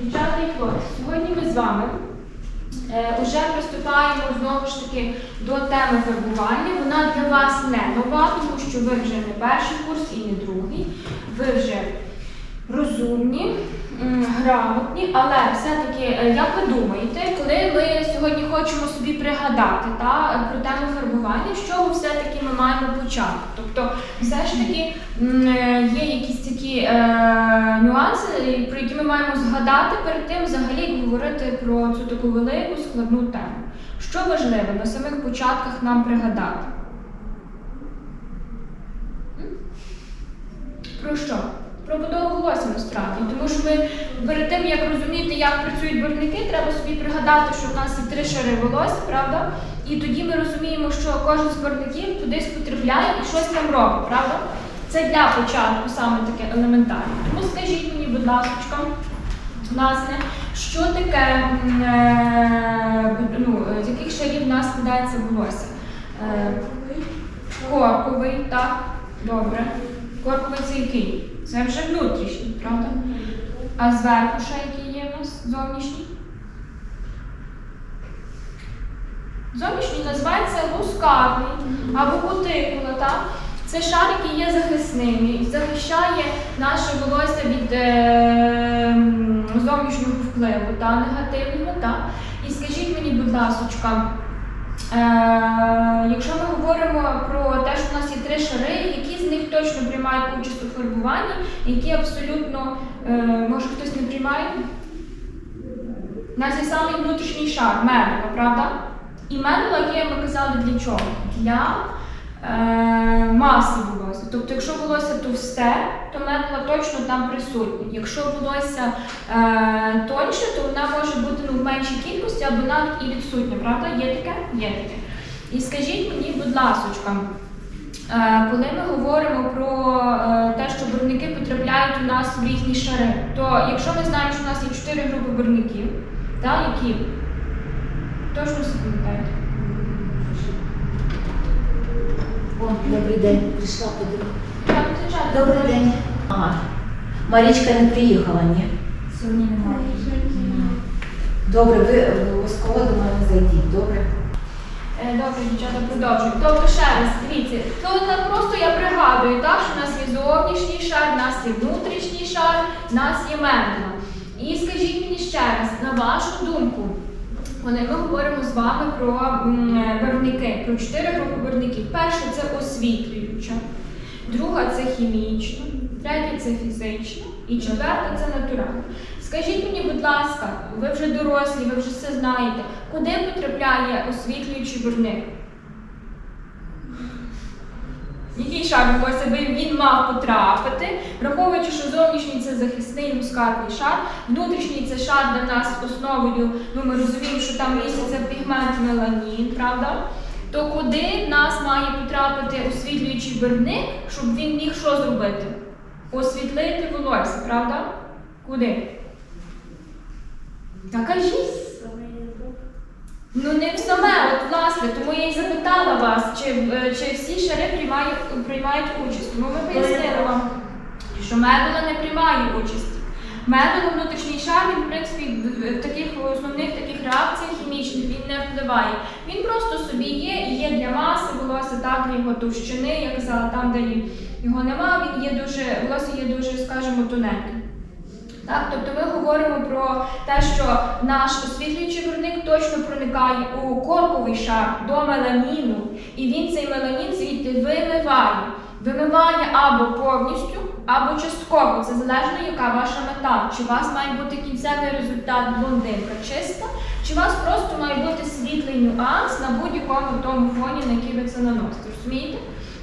Дівчата і хлопці, сьогодні ми з вами вже приступаємо знову ж таки до теми вербування. Вона для вас не нова, тому що ви вже не перший курс і не другий. Ви вже розумні, грамотні, але все-таки, е, як ви думаєте, коли ми сьогодні хочемо собі пригадати та, про тему фарбування, з чого все-таки ми маємо почати? Тобто, все ж таки е, є якісь такі е, нюанси, про які ми маємо згадати перед тим взагалі говорити про цю таку велику складну тему. Що важливо на самих початках нам пригадати? Про що? Про будову волосся насправді. Тому що ми перед тим, як розуміти, як працюють барвники, треба собі пригадати, що в нас є три шари волосся, правда? І тоді ми розуміємо, що кожен з барвників кудись потрапляє і щось там робить, правда? Це для початку саме таке елементарне. Тому скажіть мені, будь ласка, власне, що таке, е, ну, з яких шарів в нас складається волосся? Е, Корковий, так, добре. Корковий це який? Це вже внутрішній, правда? А зверху ще який є в нас зовнішній? Зовнішній називається лускатний або кутикула, так? Це шар, який є захисним і захищає наше волосся від е, зовнішнього впливу та негативного. Та? І скажіть мені, будь ласка, е, якщо ми говоримо про те, що в нас є три шари, які з них точно приймають участь у фарбуванні, які абсолютно, е, може хтось не приймає? У нас самий внутрішній шар, медула, правда? І медула є, ми казали, для чого? Для е, маси волосся. Тобто, якщо волосся товсте, то медула точно там присутня. Якщо волосся е, тоньше, то вона може бути ну, в меншій кількості або навіть і відсутня, правда? Є таке? Є таке. І скажіть мені, будь ласочка, коли ми говоримо про е, те, що барвники потрапляють у нас в різні шари, то якщо ми знаємо, що у нас є чотири групи барвників, та, які точно запам'ятаєте? О, добрий день, прийшла подивитися. Добрий день. Ага. Марічка не приїхала, ні? Сьогодні немає. Добре, ви обов'язково до мене зайдіть, добре? Е, Добре, дівчата, продовжуємо. Тобто ще раз, дивіться, то на- просто я пригадую, так, що в нас є зовнішній шар, в нас є внутрішній шар, в нас є медула. І скажіть мені ще раз, на вашу думку, коли ми говоримо з вами про е, барвники, про чотири групи барвників. Перша це освітлююча, друга це хімічна, третя це фізична і четверта це натуральна. Скажіть мені, будь ласка, ви вже дорослі, ви вже все знаєте, куди потрапляє освітлюючий барвник? Який шар би він мав потрапити, враховуючи, що зовнішній це захисний мускатний шар, внутрішній це шар, в нас основою, ну ми розуміємо, що там міститься пігмент меланін, правда? То куди нас має потрапити освітлюючий барвник, щоб він міг що зробити? Освітлити волосся, правда? Куди? Та кажіть. Ну не саме, от власне, тому я і запитала вас, чи, е, чи всі шари приймають, приймають участь. Тому ми пояснили вам, що медула не приймає участі. Медула внутрішній шар, він, в принципі, в- таких основних таких реакціях хімічних він не впливає. Він просто собі є і є для маси волосся, так, його товщини, я казала, там, де його нема, він є дуже, волосся є дуже, скажімо, тоненьким. Так, тобто ми говоримо про те, що наш освітлюючий виробник точно проникає у корковий шар до меланіну, і він цей меланін звідти вимиває. Вимиває або повністю, або частково. Це залежно, яка ваша мета. Чи у вас має бути кінцевий результат блондинка чиста, чи у вас просто має бути світлий нюанс на будь-якому тому фоні, на який ви це наносите. Розумієте?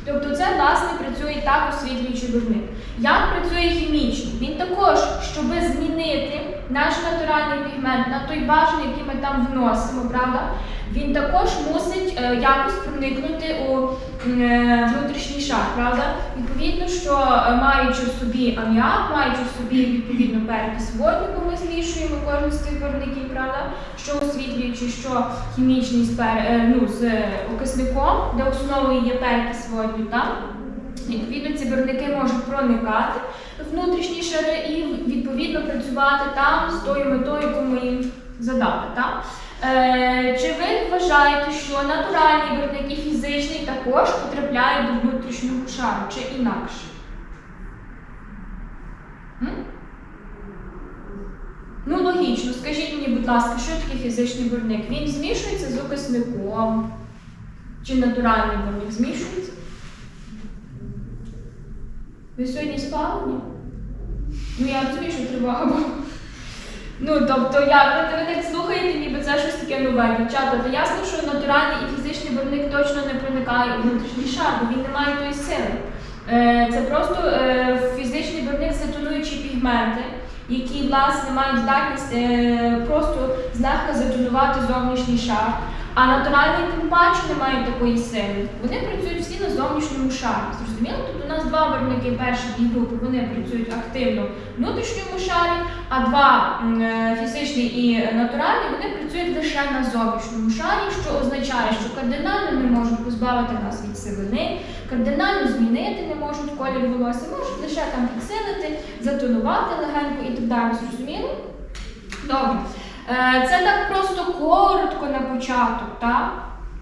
Тобто це власне працює так освітлюючий виробник. Як працює хімічно? Він також, щоб змінити наш натуральний пігмент на той бажаний, який ми там вносимо, правда? Він також мусить е, якось проникнути у внутрішній шар, правда? Відповідно, що е, маючи в собі аміак, маючи в собі відповідно перекис водню, бо ми змішуємо кожен з цих барвників, правда? Що освітлюючи, що хімічний з, е, ну, з е, окисником, де основою є перекис водню, так? Відповідно, ці барвники можуть проникати внутрішні шари і відповідно працювати там з тою метою, яку ми їм задали. Так? Е, чи ви вважаєте, що натуральний виробник і фізичний також потрапляють до внутрішнього шару, чи інакше? Ну, логічно, скажіть мені, будь ласка, що таке фізичний виробник? Він змішується з окисником? Чи натуральний виробник змішується? Ви сьогодні спали? Ну я розумію, що тривога була. Ну, тобто, як ви, так слухаєте, ніби це щось таке нове. Дівчата, то ясно, що натуральний і фізичний виробник точно не проникає у внутрішній шар, бо він не має тої сили. Е, це просто е, фізичний це тонуючі пігменти, які, власне, мають здатність е, просто злегка затонувати зовнішній шар. А натуральний тим паче не мають такої сили. Вони працюють всі на зовнішньому шарі. Зрозуміло? Тобто у нас два виробники перші дві групи вони працюють активно в внутрішньому шарі, а два е, і натуральний вони працюють лише на зовнішньому шарі, що означає, що кардинально не можуть позбавити нас від сивини, кардинально змінити не можуть колір волосся, можуть лише там підсилити, затонувати легенько і так далі. Зрозуміло? Добре. Е, Це так просто коротко на початок, так?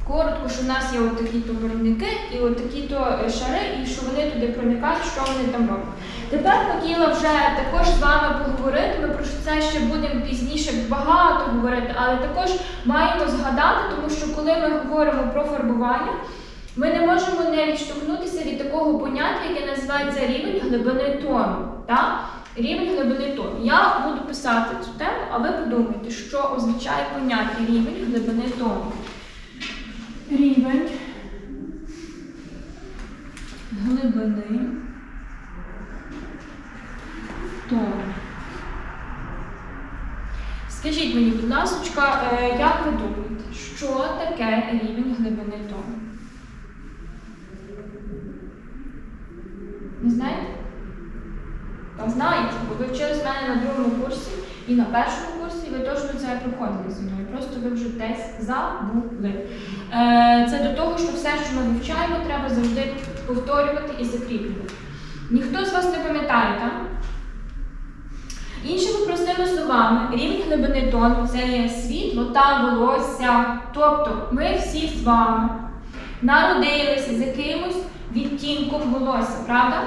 Коротко, що в нас є отакі-то виробники і отакі-то е, шари, і що вони туди проникають, що вони там роблять. Тепер хотіла вже також з вами поговорити. Ми про це ще будемо пізніше багато говорити, але також маємо згадати, тому що коли ми говоримо про фарбування, ми не можемо не відштовхнутися від такого поняття, яке називається рівень глибини тону. Так? Рівень глибини тону. Я буду писати цю тему, а ви подумайте, що означає поняття рівень глибини тону. Рівень глибини тону. Скажіть мені, будь ласка, е, як ви думаєте, що таке рівень глибини тону? Не знаєте? Та знаєте, бо ви вчились мене на другому курсі і на першому курсі ви точно це проходили зі мною. Просто ви вже десь забули. Е, це до того, що все, що ми вивчаємо, треба завжди повторювати і закріплювати. Ніхто з вас не пам'ятає, так? Іншими простими словами, рівень глибини тону це є світло та волосся. Тобто ми всі з вами народилися з якимось відтінком волосся, правда?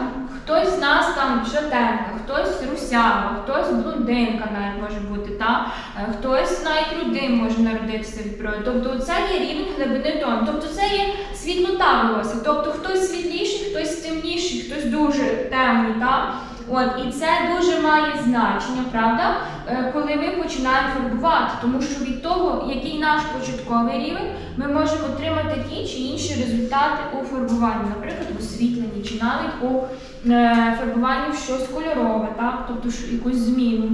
Хтось з нас там шатенка, хтось русява, хтось блондинка навіть може бути, та? Е, хтось навіть рудим може народитися від природи. Тобто це є рівень глибини тону. Тобто це є світлота волосся. Тобто хтось світліший, хтось темніший, хтось дуже темний. Та? От, і це дуже має значення, правда, е, коли ми починаємо фарбувати, тому що від того, який наш початковий рівень, ми можемо отримати ті чи інші результати у фарбуванні, наприклад, у освітленні, чи навіть у е, фарбуванні в щось кольорове, так? тобто якусь зміну.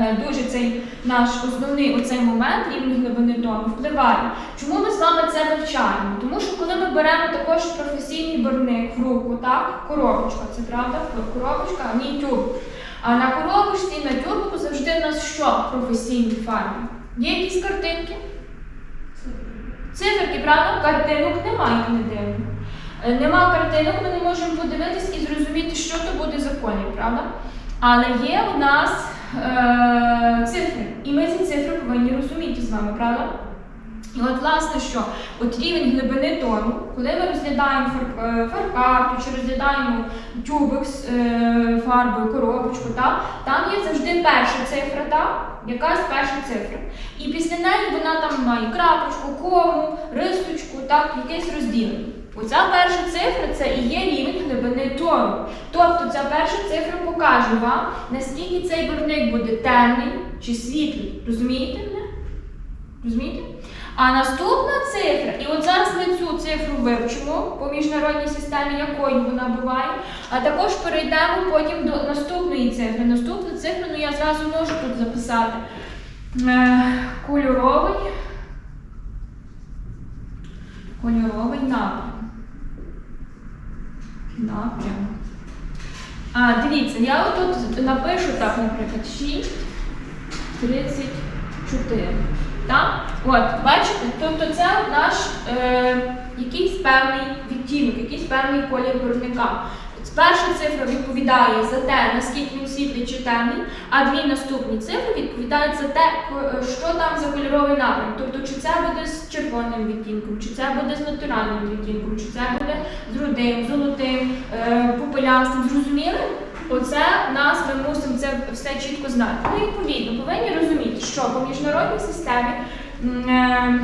Е, Дуже цей наш основний оцей момент рівень глибини тону впливає. Чому ми з вами це вивчаємо? Тому що коли ми беремо також професійний барвник в руку, так, коробочка, це правда, коробочка, а не тюб. А на коробочці, на тюбику завжди в нас що професійні фарби? Є якісь картинки? Циферки, правда? Картинок немає, як не дивно. Е, Нема картинок, ми не можемо подивитись і зрозуміти, що то буде за колір, правда? Але є у нас е, цифри, і ми ці цифри повинні розуміти з вами, правда? І от, власне, що от рівень глибини тону, коли ми розглядаємо е, чи розглядаємо тюбик з е, фарбою, коробочку, та, там є завжди перша цифра, та, якась перша цифра. І після неї вона там має крапочку, кому, рисочку, так, якесь розділення. Оця перша цифра це і є рівень глибини тону. Тобто ця перша цифра покаже вам, наскільки цей барвник буде темний чи світлий. Розумієте мене? Розумієте? А наступна цифра, і от зараз ми цю цифру вивчимо по міжнародній системі, якою вона буває, а також перейдемо потім до наступної цифри. Наступну цифру, ну я зразу можу тут записати. Е, кольоровий. Кольоровий напрям. Напрям. А, дивіться, я отут напишу так, наприклад, 6, 34. Так? От, бачите? Тобто це наш е, якийсь певний відтінок, якийсь певний колір виробника. Перша цифра відповідає за те, наскільки він світлий чи темний, а дві наступні цифри відповідають за те, що там за кольоровий напрям. Тобто, чи це буде з червоним відтінком, чи це буде з натуральним відтінком, чи це буде з рудим, золотим, е, попелястим. Зрозуміли? Оце нас ми мусимо це все чітко знати. Ну, відповідно, повинні розуміти, що по міжнародній системі е,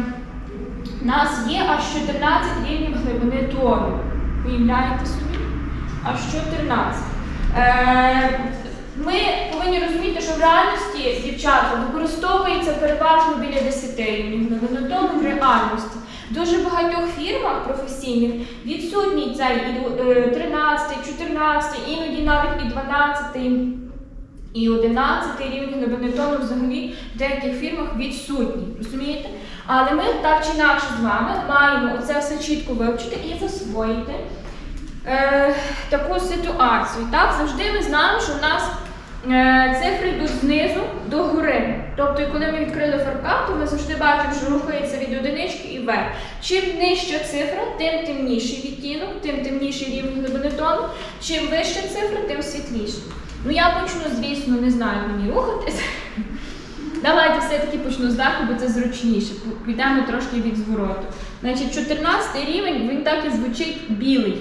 нас є аж 14 рівнів глибини тону. Уявляєте собі? Аж 14. Е, ми повинні розуміти, що в реальності дівчата використовується переважно біля 10 рівнів глибини тону в реальності. Дуже багатьох фірмах професійних відсутній цей е, 13, 14, іноді навіть і 12 і 11 рівень глибини тону взагалі в деяких фірмах відсутні. Розумієте? Але ми так чи інакше з вами маємо це все чітко вивчити і засвоїти е, таку ситуацію. Так, завжди ми знаємо, що в нас е, цифри йдуть знизу до гори. Тобто, коли ми відкрили фаркап, то ми завжди бачимо, що рухається від одинички і вверх. Чим нижча цифра, тим темніший відтінок, тим темніший рівень глибини тону. Чим вища цифра, тим світліше. Ну я почну, звісно, не знаю мені рухатись. Давайте все-таки почну зверху, бо це зручніше. Підемо трошки від звороту. Значить, 14 рівень, він так і звучить білий.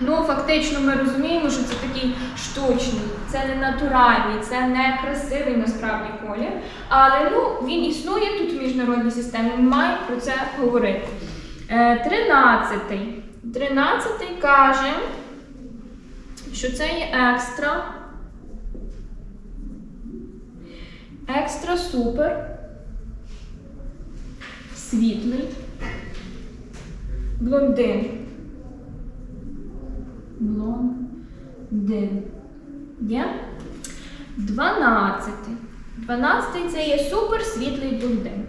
Ну, фактично, ми розуміємо, що це такий штучний, це не натуральний, це не красивий насправді колір. Але ну, він існує тут в міжнародній системі, ми маємо про це говорити. Е, Тринадцятий. Тринадцятий каже, що це є екстра. Екстра супер. Світлий. Блондин. Блондин. Є? Дванадцятий. Дванадцятий це є супер світлий блондин.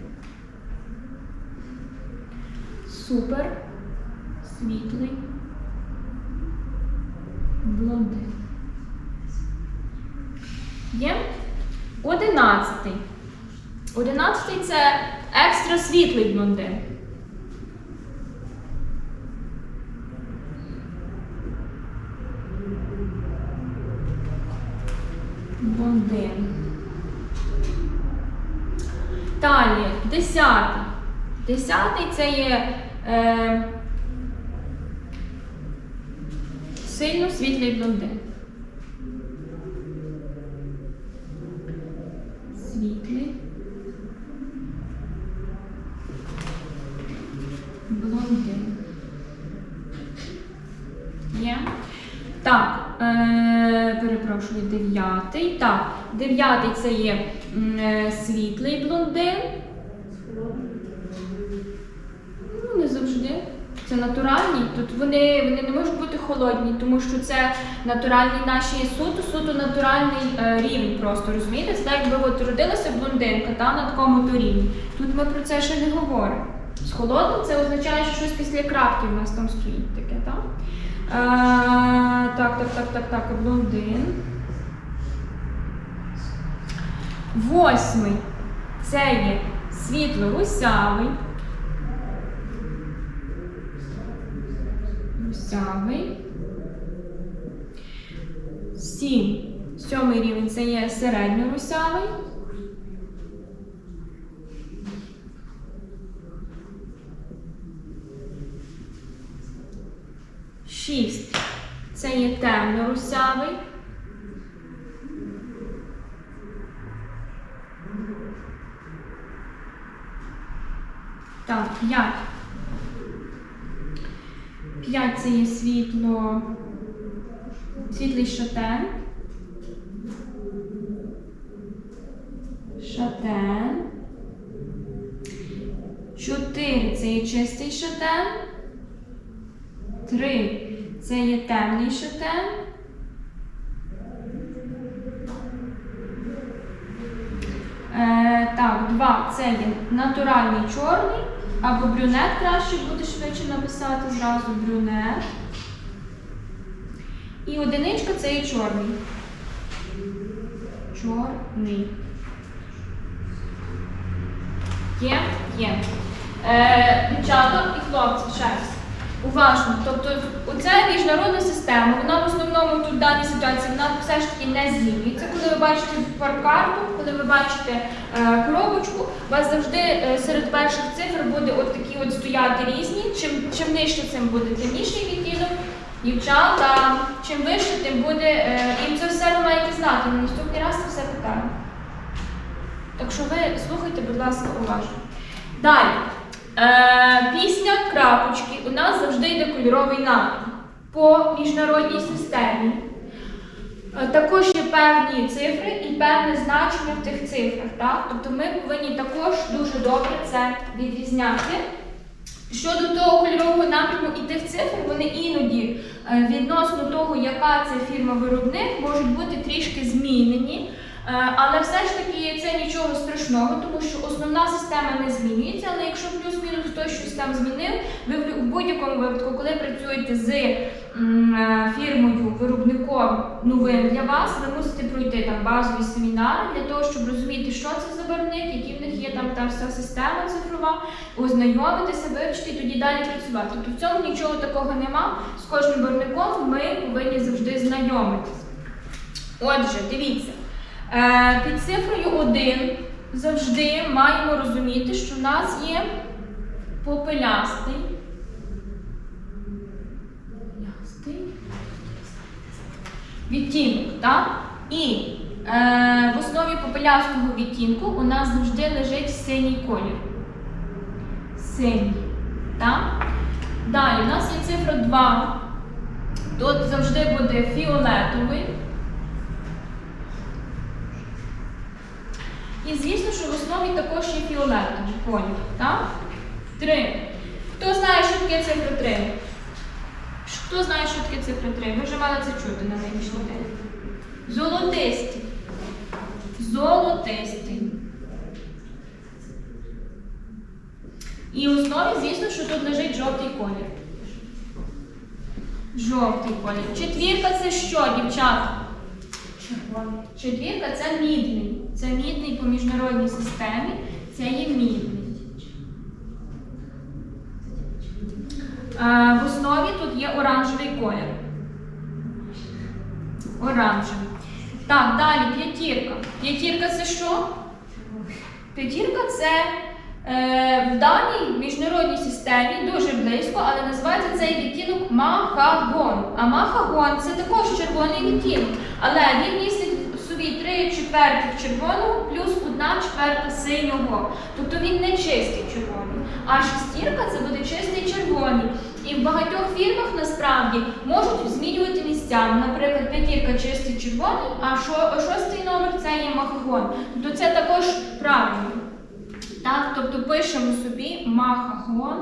Супер світлий блондин. Є? Одинадцятий. Одинадцятий це екстра світлий. Блондин. Далі, десятий. Десятий це є е, сильно світлий блондин. Світлий. Блондин. Є. Так, е, перепрошую, дев'ятий. Так, дев'ятий це є е, світлий блондин. Ну, не завжди. Це натуральні. Тут вони, вони не можуть бути холодні, тому що це натуральні наші суто, суто натуральний е, рівень просто, розумієте? Це так, якби от родилася блондинка та, на такому то рівні. Тут ми про це ще не говоримо. З холодним це означає, що щось після крапки в нас там стоїть таке, так? Е, так, так, так, так, так, блондин. Восьмий. Це є світло-русявий. Русявий. Сім. Сьомий рівень це є середньорусявий. Шість. Це є темно-русявий. Так, п'ять. П'ять це є світло. Світлий шатен. Шатен. Чотири це є чистий шатен. Три це є темний шатен. Е, так, два це є натуральний чорний або брюнет краще буде швидше написати зразу брюнет. І одиничка це і чорний. Чорний. Є? Є. Е, і хлопці, ще. Уважно. Тобто оця міжнародна система, вона в основному тут в даній ситуації вона все ж таки не змінюється. Коли ви бачите паркарту, коли ви бачите е, коробочку, у вас завжди е, серед перших цифр буде от такі от стояти різні. Чим, чим нижче цим буде темніший відтінок, дівчата, чим вище, тим буде. Е, і це все ви маєте знати. На наступний раз це все питання. Так що ви слухайте, будь ласка, уважно. Далі. Е, після крапочки у нас завжди йде кольоровий напрям по міжнародній системі. Е, Також є певні цифри і певне значення в тих цифрах. Так? Тобто ми повинні також дуже добре це відрізняти. Щодо того кольорового напряму і тих цифр, вони іноді е, відносно того, яка це фірма-виробник, можуть бути трішки змінені. Е, Але все ж таки це нічого страшного, тому що основна система не змінюється. Але якщо плюс-мінус хтось щось там змінив, ви в будь-якому випадку, коли працюєте з е, фірмою, виробником новим для вас, ви мусите пройти там базові семінари для того, щоб розуміти, що це за виробник, які в них є там та вся система цифрова, ознайомитися, вивчити і тоді далі працювати. Тобто в цьому нічого такого нема. З кожним виробником ми повинні завжди знайомитися. Отже, дивіться. Е, Під цифрою 1 завжди маємо розуміти, що в нас є попелястий. Відтінок, так? І е, в основі попелястого відтінку у нас завжди лежить синій колір. Синій. Так? Далі у нас є цифра 2. Тут завжди буде фіолетовий. І звісно, що в основі також є фіолетовий колір. Так? Три. Хто знає, що таке цифра 3? Хто знає, що таке цифра 3? Ви вже мали це чути на нинішній день. Золотистий. Золотистий. І в основі, звісно, що тут лежить жовтий колір. Жовтий колір. Четвірка це що, дівчата? Четвірка це мідний. Це мідний по міжнародній системі. Це є мідний. Е, В основі тут є оранжевий колір. Оранжевий. Так, далі п'ятірка. П'ятірка це що? П'ятірка це е, в даній міжнародній системі дуже близько, але називається цей відтінок махагон. А махагон це також червоний відтінок, але він містить собі 3 четвертих червоного плюс 1 четверта синього. Тобто він не чистий червоний. А шестірка це буде чистий червоний. І в багатьох фірмах насправді можуть змінювати місцями. Наприклад, п'ятірка чистий червоний, а шо- шостий номер це є махагон. Тобто це також правильно. Так, тобто пишемо собі махагон.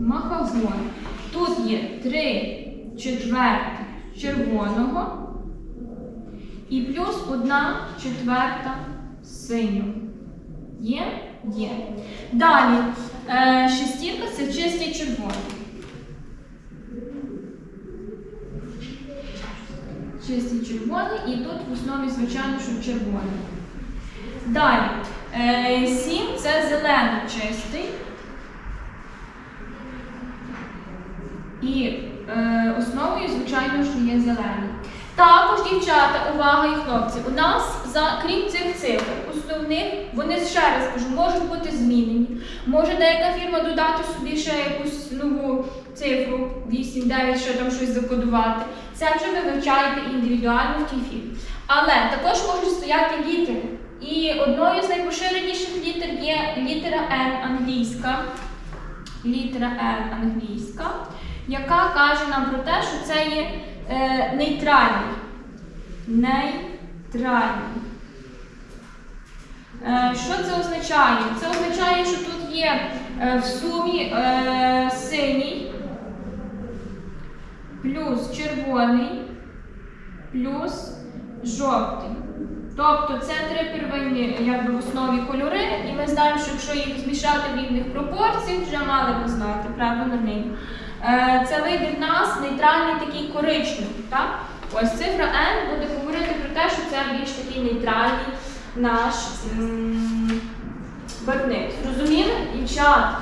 Махагон. Тут є 3 четвертих червоного і плюс 1 четверта синього. Є? Є. Далі. Е, шестірка це чистий червоний. Чистий червоний і тут в основі, звичайно, що червоний. Далі. Е, сім це зелений чистий. І е, основою, звичайно, що є зелений. Також, дівчата, увага і хлопці, у нас, за, крім цих цифр, основних, вони ще раз кажу, можуть бути змінені. Може деяка фірма додати собі ще якусь нову цифру, 8, 9, ще там щось закодувати. Це вже ви вивчаєте індивідуально в тій фірмі. Але також можуть стояти літери. І одною з найпоширеніших літер є літера N англійська. Літера N англійська, яка каже нам про те, що це є е, нейтральний. Нейтральний. Е, що це означає? Це означає, що тут є е, в сумі е, синій, плюс червоний, плюс жовтий. Тобто це три первинні якби, в основі кольори, і ми знаємо, що якщо їх змішати в рівних пропорціях, вже мали би знати, правда, на них. Е, Це вийде в нас нейтральний такий коричневий. Так? Ось цифра N буде говорити про те, що це більш такий нейтральний наш барвник. Зрозуміли? Дівчата?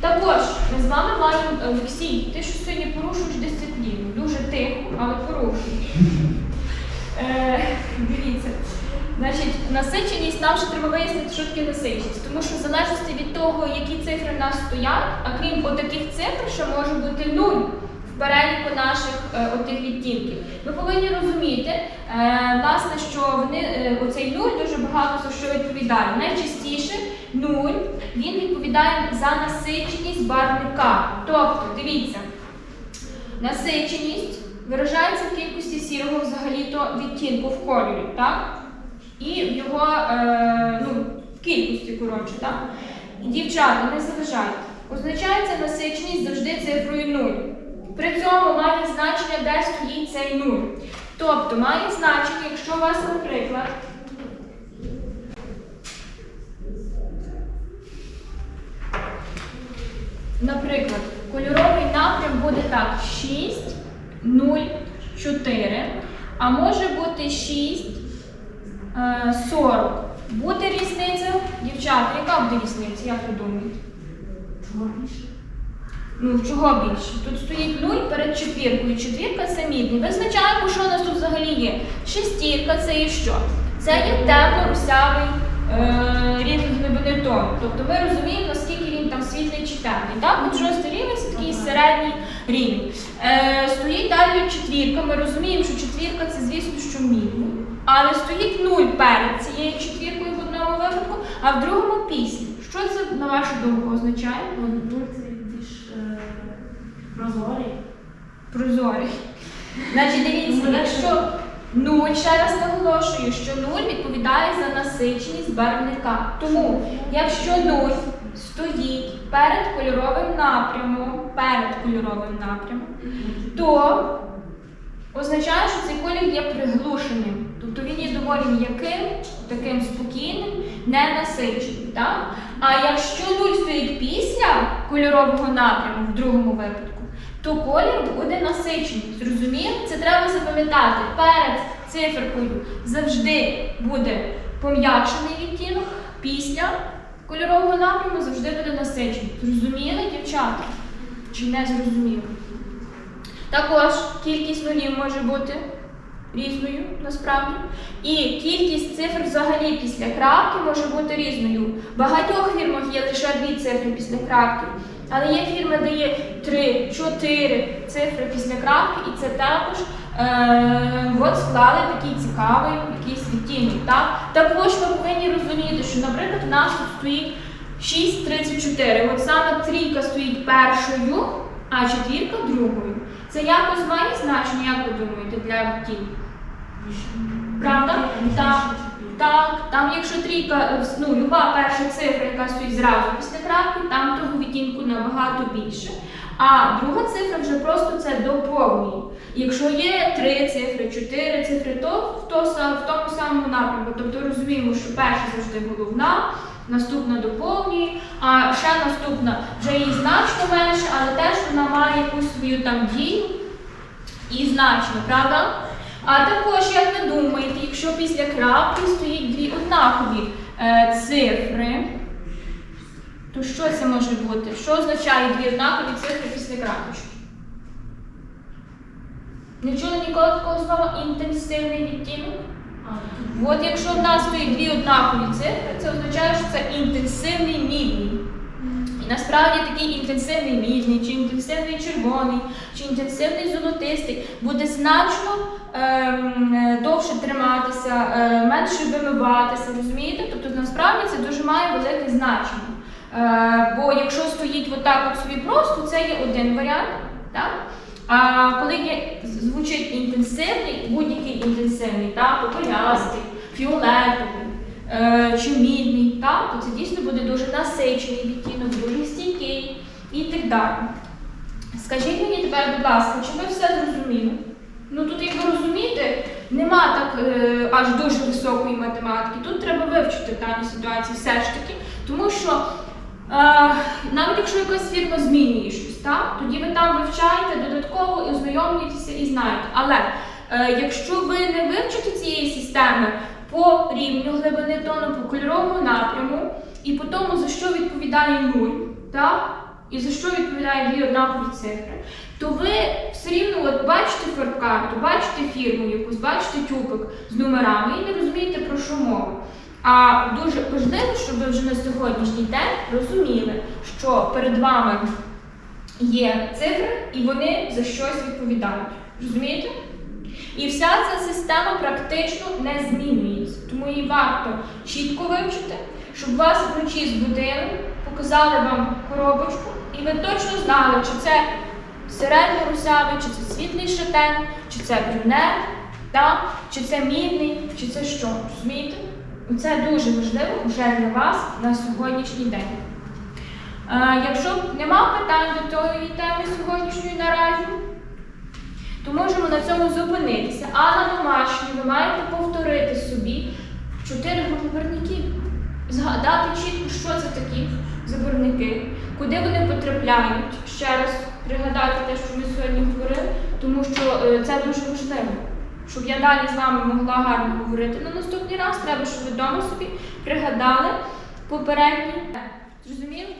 Також ми з вами маємо Олексій, ти що сьогодні порушуєш дисципліну. Дуже тихо, але порушуєш. Е, дивіться. Значить, насиченість нам ще треба вияснити, що таке насиченість. Тому що в залежності від того, які цифри в нас стоять, а крім отаких цифр, ще може бути нуль в переліку наших е, отих відтінків. Ми повинні розуміти, е, власне, що вони е, оцей нуль дуже багато за що відповідає. Найчастіше нуль він відповідає за насиченість барвника. Тобто, дивіться, насиченість виражається в кількості сірого взагалі-то відтінку в кольорі, так? І в його е, ну, в кількості, коротше, так? Дівчата, не заважайте. Означається насиченість завжди цифрою 0. При цьому має значення, де стоїть цей 0. Тобто має значення, якщо у вас, наприклад, Наприклад, кольоровий напрям буде так 6, 0, 4, а може бути 6, е, 40. Буде різниця? Дівчата, яка буде різниця, як ви думаєте? Ну, чого більше? Тут стоїть 0 перед четвіркою. Четвірка це мідний. Визначаємо, що у нас тут взагалі є. Шестірка це є що? Це є тепло-русявий е, рівень глибини тону. Тобто ми розуміємо, наскільки він там світлий чи темний. Так? От шостий рівень це такий середній рівень. Е, стоїть далі четвірка. Ми розуміємо, що четвірка це, звісно, що мідний. Але стоїть 0 перед цією четвіркою в одному випадку, а в другому після. Що це, на вашу думку, означає? Ну, це більш е, прозорий. Прозорий. Значить, дивіться, Ну, якщо нуль, ще раз наголошую, що нуль відповідає за насиченість барвника. Тому, якщо нуль стоїть перед кольоровим напрямом, перед кольоровим напрямом, то означає, що цей колір є приглушеним. Тобто він є доволі м'яким, таким спокійним, ненасиченим. Так? А якщо нуль стоїть після кольорового напряму в другому випадку, то колір буде насичений. Зрозумієте? Це треба запам'ятати. Перед циферкою завжди буде пом'якшений відтінок, після кольорового напряму завжди буде насичений. Зрозуміли, дівчата? Чи не зрозуміли? Також кількість нулів може бути різною насправді. І кількість цифр взагалі після крапки може бути різною. В багатьох фірмах є лише дві цифри після крапки. Але є фірми, де є три, чотири цифри після крапки, і це також е, от склали такий цікавий якийсь відтінок. Так? Також ми повинні розуміти, що, наприклад, в нас тут стоїть 6,34. От саме трійка стоїть першою, а четвірка другою. Це якось має значення, як ви думаєте, для відтінку? Правда? Так. Там якщо трійка, ну, люба перша цифра, яка стоїть зразу після крапки, там того відтінку набагато більше. А друга цифра вже просто це доповнює. Якщо є три цифри, чотири цифри, то в тому самому напрямку. Тобто розуміємо, що перша завжди головна, наступна доповнює, а ще наступна вже їй значно менше, але теж вона має якусь свою там дію і значно, правда? А також, як ви думаєте, якщо після крапки стоїть дві однакові е, цифри, то що це може бути? Що означає дві однакові цифри після крапочки? Не чули ніколи такого слова інтенсивний відтінок? От якщо в нас стоїть дві однакові цифри, це означає, що це інтенсивний мідний. І насправді такий інтенсивний мідний, чи інтенсивний червоний, чи інтенсивний золотистий буде значно ем, довше триматися, е, менше вимиватися, розумієте? Тобто насправді це дуже має велике значення. Е, бо якщо стоїть отак от собі просто, це є один варіант. Так? А коли є, звучить інтенсивний, будь-який інтенсивний, так, попелястий, фіолетовий е, чи мідний, так, то це дійсно буде дуже насичений відтінок, дуже стійкий і так далі. Скажіть мені тепер, будь ласка, чи ви все зрозуміли? Ну тут, як ви розумієте, нема так е, аж дуже високої математики. Тут треба вивчити в даній ситуації все ж таки, тому що е, навіть якщо якась фірма змінює щось, так, тоді ви там вивчаєте додатково і ознайомлюєтеся і знаєте. Але е, якщо ви не вивчите цієї системи по рівню глибини тону, по кольоровому напряму, і по тому, за що відповідає нуль, так? і за що відповідають дві однакові цифри, то ви все рівно от бачите фаркарту, бачите фірму якусь, бачите тюбик з номерами і не розумієте про що мова. А дуже важливо, щоб ви вже на сьогоднішній день розуміли, що перед вами є цифри і вони за щось відповідають. Розумієте? І вся ця система практично не змінюється. Тому її варто чітко вивчити, щоб вас вночі збудили, показали вам коробочку, і ви точно знали, чи це середньо русявий, чи це світлий шатен, чи це брюнет, да? чи це мідний, чи це що. Розумієте? Це дуже важливо вже для вас на сьогоднішній день. Якщо нема питань до тої теми сьогоднішньої наразі, то можемо на цьому зупинитися. А на домашній ви маєте повторити собі чотири губерники. Згадати чітко, що це такі заборники, куди вони потрапляють. Ще раз пригадати те, що ми сьогодні говорили, тому що е, це дуже важливо. Щоб я далі з вами могла гарно говорити на наступний раз, треба, щоб ви вдома собі пригадали попередні. Зрозуміли?